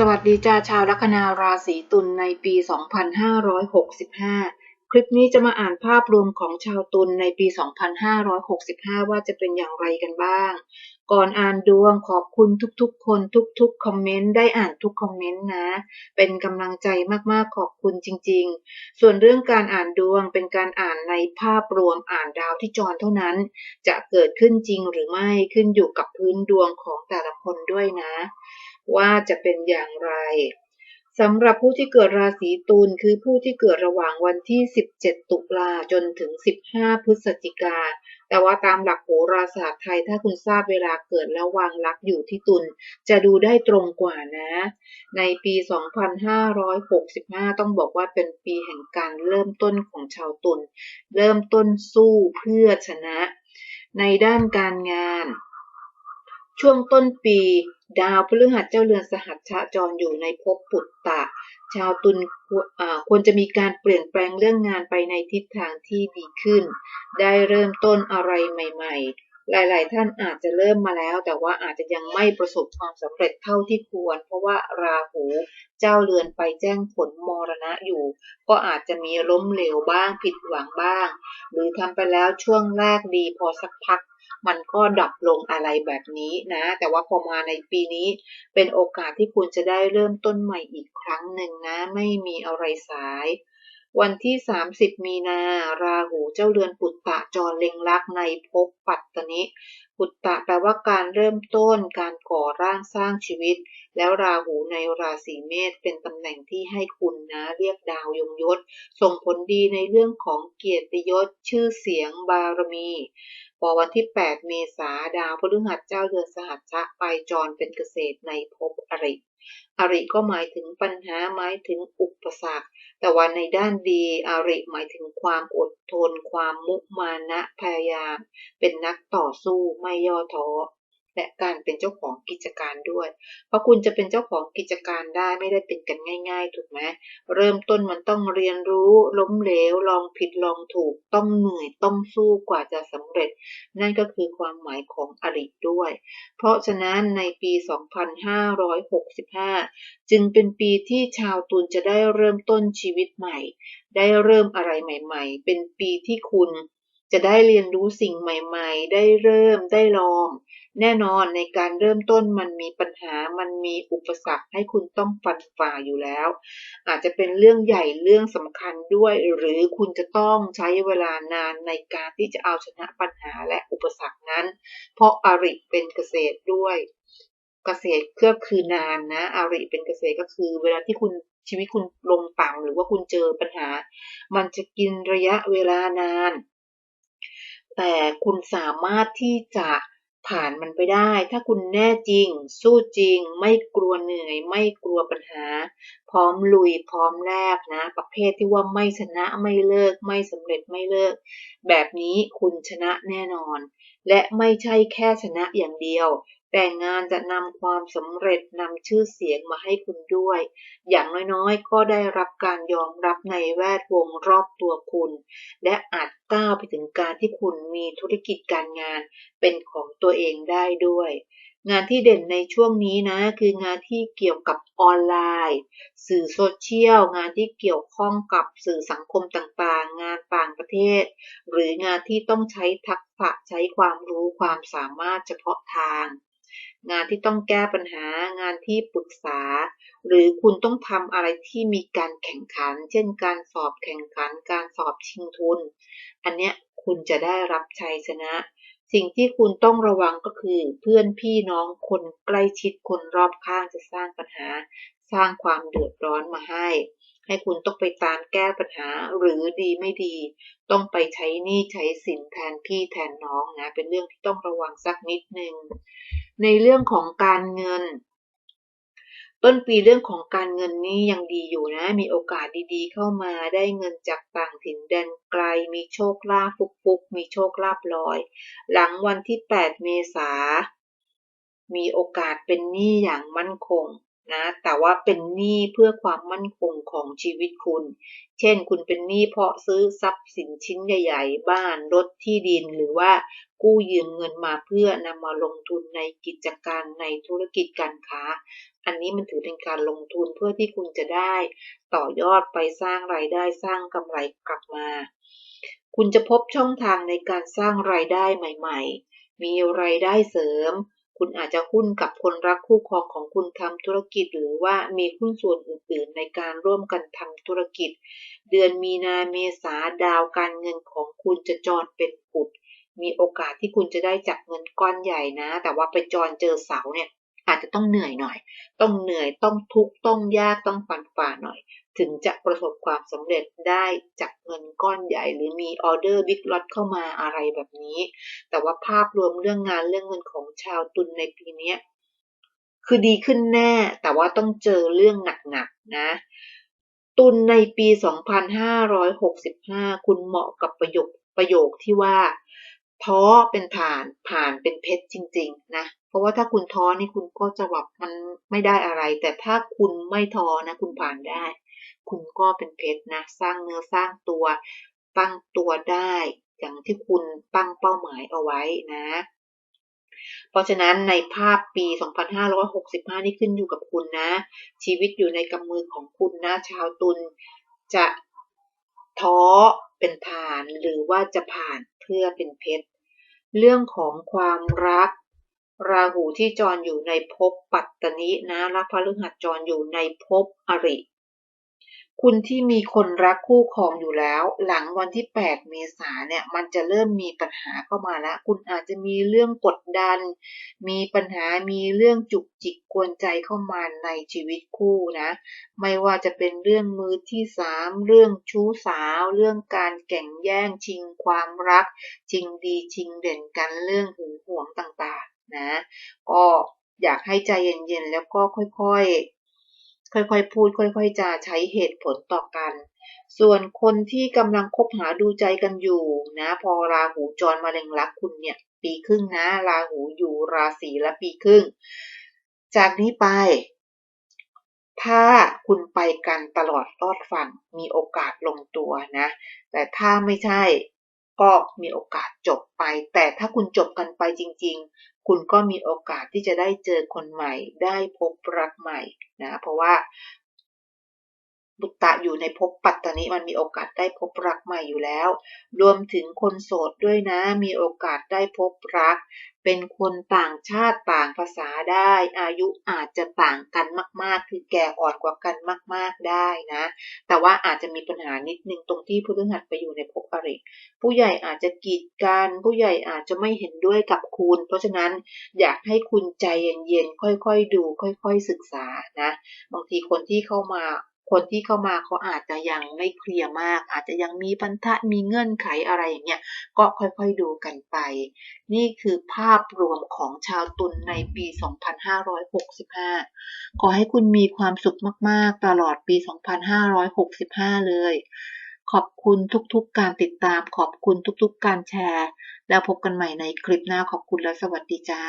สวัสดีจ้าชาวลัคนาราศีตุลในปี 2565 คลิปนี้จะมาอ่านภาพรวมของชาวตุลในปี 2565 ว่าจะเป็นอย่างไรกันบ้าง ก่อนอ่านดวงขอบคุณทุกๆ คนทุกๆ คอมเมนต์ได้อ่านทุกคอมเมนต์นะ เป็นกำลังใจมากๆขอบคุณจริงๆ ส่วนเรื่องการอ่านดวงเป็นการอ่านในภาพรวมอ่านดาวที่จรเท่านั้น จะเกิดขึ้นจริงหรือไม่ขึ้นอยู่กับพื้นดวงของแต่ละคนด้วยนะ ว่าจะเป็นอย่างไรสำหรับผู้ที่เกิดราศีตุลคือผู้ที่เกิดระหว่างวันที่ 17 ตุลาจนถึง 15 พฤศจิกา แต่ว่าตามหลักโหราศาสตร์ไทยถ้าคุณทราบเวลาเกิดแล้ววางลักอยู่ที่ตุลจะดูได้ตรงกว่านะ ในปี 2565 ต้องบอกว่าเป็นปีแห่งการเริ่มต้นของชาวตุลเริ่มต้นสู้เพื่อชนะ ในด้านการงาน ช่วงต้นปี ดาวพฤหัสเจ้าเรือนสหัชชะจรอยู่ในภพปุตตะ ชาวตุลควรจะมีการเปลี่ยนแปลงเรื่องงานไปในทิศทางที่ดีขึ้น ได้เริ่มต้นอะไรใหม่ๆ หลาย ๆ ท่านอาจจะเริ่มมาแล้ว แต่ว่าอาจจะยังไม่ประสบความสำเร็จเท่าที่ควร เพราะว่าราหูเจ้าเรือนไปแจ้งผลมรณะอยู่ ก็อาจจะมีล้มเหลวบ้างผิดหวังบ้าง หรือทำไปแล้วช่วงแรกดีพอสักพักมันก็ดับลงอะไรแบบนี้นะ แต่ว่าพอมาในปีนี้เป็นโอกาสที่คุณจะได้เริ่มต้นใหม่อีกครั้งหนึ่งนะ ไม่มีอะไรสาย วันที่ 30 มีนา ราหูเจ้าเรือนปุตตะจรเล็งลักในภพปัตตนิปุตตะแปลว่าการเริ่มต้นการก่อร่างสร้างชีวิต แล้วราหูในราศีเมษเป็นตำแหน่งที่ให้คุณนะเรียกดาวยงยศ ส่งผลดีในเรื่องของเกียรติยศ ชื่อเสียงบารมีพอวันที่ 8 เมษาดาวพฤหัสเจ้าเดือนสหัสชะไปจรเป็นเกษตรในภพอริ อริก็หมายถึงปัญหาหมายถึงอุปสรรค แต่ว่าในด้านดีอริหมายถึงความอดทน ความมุมานะพยายาม เป็นนักต่อสู้ไม่ย่อท้อ และการเป็นเจ้าของกิจการด้วย เพราะคุณจะเป็นเจ้าของกิจการได้ไม่ได้เป็นกันง่าย ๆ ถูกไหมเริ่มต้นมันต้องเรียนรู้ ล้มเหลว ลองผิดลองถูก ต้องเหนื่อยต้องสู้กว่าจะสำเร็จ นั่นก็คือความหมายของอริด้วย เพราะฉะนั้นในปี 2565 จึงเป็นปีที่ชาวตุลจะได้เริ่มต้นชีวิตใหม่ ได้เริ่มอะไรใหม่ ๆ เป็นปีที่คุณจะได้เรียนรู้สิ่งใหม่ ๆ ได้เริ่มได้ลอง แน่นอนในการเริ่มต้นมันมีปัญหา มันมีอุปสรรคให้คุณต้องฟันฝ่าอยู่แล้ว อาจจะเป็นเรื่องใหญ่เรื่องสำคัญด้วย หรือคุณจะต้องใช้เวลานานในการที่จะเอาชนะปัญหาและอุปสรรคนั้น เพราะอาริเป็นเกษตรด้วย เกษตรเครือบคือนานนะ อาริเป็นเกษตรก็คือ เวลาที่คุณชีวิตคุณลงต่ำหรือว่าคุณเจอปัญหา มันจะกินระยะเวลานาน แต่คุณสามารถที่จะ ผ่านมันไปได้ ถ้าคุณแน่จริง สู้จริง ไม่กลัวเหนื่อย ไม่กลัวปัญหา พร้อมลุย พร้อมแลกนะ ประเภทที่ว่าไม่ชนะไม่เลิก ไม่สำเร็จไม่เลิก แบบนี้คุณชนะแน่นอน และไม่ใช่แค่ชนะอย่างเดียว แต่งานจะนำความสำเร็จนำชื่อเสียงมาให้คุณด้วย อย่างน้อยๆ ก็ได้รับการยอมรับในแวดวงรอบตัวคุณ และอาจก้าวไปถึงการที่คุณมีธุรกิจการงานเป็นของตัวเองได้ด้วย งานที่เด่นในช่วงนี้นะ คืองานที่เกี่ยวกับออนไลน์ สื่อโซเชียล งานที่เกี่ยวข้องกับสื่อสังคมต่างๆ งานต่างประเทศ หรืองานที่ต้องใช้ทักษะใช้ความรู้ความสามารถเฉพาะทาง งานที่ต้องแก้ปัญหางานที่ปรึกษา หรือคุณต้องทำอะไรที่มีการแข่งขัน เช่น การสอบแข่งขัน การสอบชิงทุน อันเนี้ยคุณจะได้รับชัยชนะ สิ่งที่คุณต้องระวังก็คือ เพื่อนพี่น้องคนใกล้ชิดคนรอบข้างจะสร้างปัญหา สร้างความเดือดร้อนมาให้ ให้คุณต้องไปตามแก้ปัญหาหรือดีไม่ดี ต้องไปใช้หนี้ใช้สินแทนพี่แทนน้องนะ เป็นเรื่องที่ต้องระวังสักนิดนึง ในเรื่องของการเงิน ต้นปีเรื่องของการเงินนี้ยังดีอยู่นะ มีโอกาสดีๆ เข้ามาได้เงินจากต่างถิ่นแดนไกล มีโชคลาภฟุกๆ มีโชคลาภลอย หลังวันที่ 8 เมษามีโอกาสเป็นหนี้อย่างมั่นคง นะแต่ว่าเป็นหนี้เพื่อความมั่นคงของชีวิตคุณ เช่น คุณเป็นหนี้เพราะซื้อทรัพย์สินชิ้นใหญ่ ๆ บ้านรถที่ดินหรือว่ากู้ยืมเงินมาเพื่อนำมาลงทุนในกิจการในธุรกิจการค้า อันนี้มันถือเป็นการลงทุนเพื่อที่คุณจะได้ ต่อยอดไปสร้างรายได้สร้างกำไรกลับมา คุณจะพบช่องทางในการสร้างรายได้ใหม่ ๆ มีรายได้เสริม คุณอาจจะหุ้นกับคนรักคู่ครองของคุณทำธุรกิจ หรือว่ามีหุ้นส่วนอื่น ๆ ในการร่วมกันทำธุรกิจ เดือนมีนาเมษาดาวการเงินของคุณจะจรเป็นปุดมีโอกาสที่คุณจะได้จับเงินก้อนใหญ่นะ แต่ว่าไปจรเจอเสาเนี่ยอาจจะต้องเหนื่อยหน่อย ต้องเหนื่อยต้องทุกข์ต้องยากต้องฝันฝ่าหน่อย ถึงจะประสบความสำเร็จได้จับเงินก้อนใหญ่ หรือมีออเดอร์บิ๊กล็อตเข้ามาอะไรแบบนี้ แต่ว่าภาพรวมเรื่องงานเรื่องเงินของชาวตุลในปีนี้คือดีขึ้นแน่ แต่ว่าต้องเจอเรื่องหนักๆนะ ตุลในปี 2565 คุณเหมาะกับประโยคประโยคที่ว่าท้อเป็นฐานผ่านเป็นเพชรจริง ๆ นะ เพราะว่าถ้าคุณท้อนี่คุณก็จะแบบมันไม่ได้อะไร แต่ถ้าคุณไม่ท้อนะ คุณผ่านได้ คุณก็เป็นเพชรนะ สร้างเนื้อสร้างตัว ตั้งตัวได้ อย่างที่คุณตั้งเป้าหมายเอาไว้นะ เพราะฉะนั้นในภาพปี 2565 นี่ขึ้นอยู่กับคุณนะ ชีวิตอยู่ในกำมือของคุณนะ ชาวตุลจะท้อเป็นฐานหรือว่าจะผ่านเพื่อเป็นเพชร เรื่องของความรัก ราหูที่จรอยู่ในภพปัตตนินะและพฤหัสจรอยู่ในภพอริ คุณที่มีคนรักคู่ครองอยู่แล้ว หลังวันที่ 8 เมษาเนี่ย มันจะเริ่มมีปัญหาเข้ามาแล้ว คุณอาจจะมีเรื่องกดดัน มีปัญหา มีเรื่องจุกจิกกวนใจเข้ามาในชีวิตคู่นะ ไม่ว่าจะเป็นเรื่องมือที่สามเรื่องชู้สาว เรื่องการแข่งแย่งชิงความรัก ชิงดีชิงเด่นกันเรื่องหึงหวงต่างๆ นะ ก็อยากให้ใจเย็นๆ แล้วก็ค่อยๆ ค่อยๆพูด ค่อยๆ จะใช้เหตุผลต่อกัน ส่วนคนที่กำลังคบหาดูใจกันอยู่นะ พอราหูจรมาเร็งรักคุณเนี่ย ปีครึ่งนะ ราหูอยู่ราศีละปีครึ่ง จากนี้ไป ถ้าคุณไปกันตลอดรอดฟังมีโอกาสลงตัวนะ แต่ถ้าไม่ใช่ ก็มีโอกาสจบไป แต่ถ้าคุณจบกันไปจริง ๆ คุณก็มีโอกาสที่จะได้เจอคนใหม่ ได้พบรักใหม่นะ เพราะว่า บุตตะอยู่ในภพปัตตานีมันมีโอกาสได้พบรักใหม่อยู่แล้ว รวมถึงคนโสดด้วยนะ มีโอกาสได้พบรัก เป็นคนต่างชาติต่างภาษาได้ อายุอาจจะต่างกันมาก ๆ คือแก่อ่อนกว่ากันมาก ๆได้นะ แต่ว่าอาจจะมีปัญหานิดนึงตรงที่พฤหัสไปอยู่ในภพอริผู้ใหญ่อาจจะกีดกันผู้ใหญ่อาจจะไม่เห็นด้วยกับคุณ เพราะฉะนั้นอยากให้คุณใจเย็นๆค่อยๆดู ค่อย ๆศึกษานะ บางทีคนที่เข้ามา คนที่เข้ามาเขาอาจจะยังไม่เคลียร์มาก อาจจะยังมีพันธะมีเงื่อนไขอะไรอย่างเงี้ยก็ค่อยๆดูกันไป นี่คือภาพรวมของชาวตุลในปี 2565 ขอให้คุณมีความสุขมากๆ ตลอดปี 2565 เลย ขอบคุณทุกๆการติดตาม ขอบคุณทุกๆการแชร์ แล้วพบกันใหม่ในคลิปหน้าขอบคุณและสวัสดีจ้า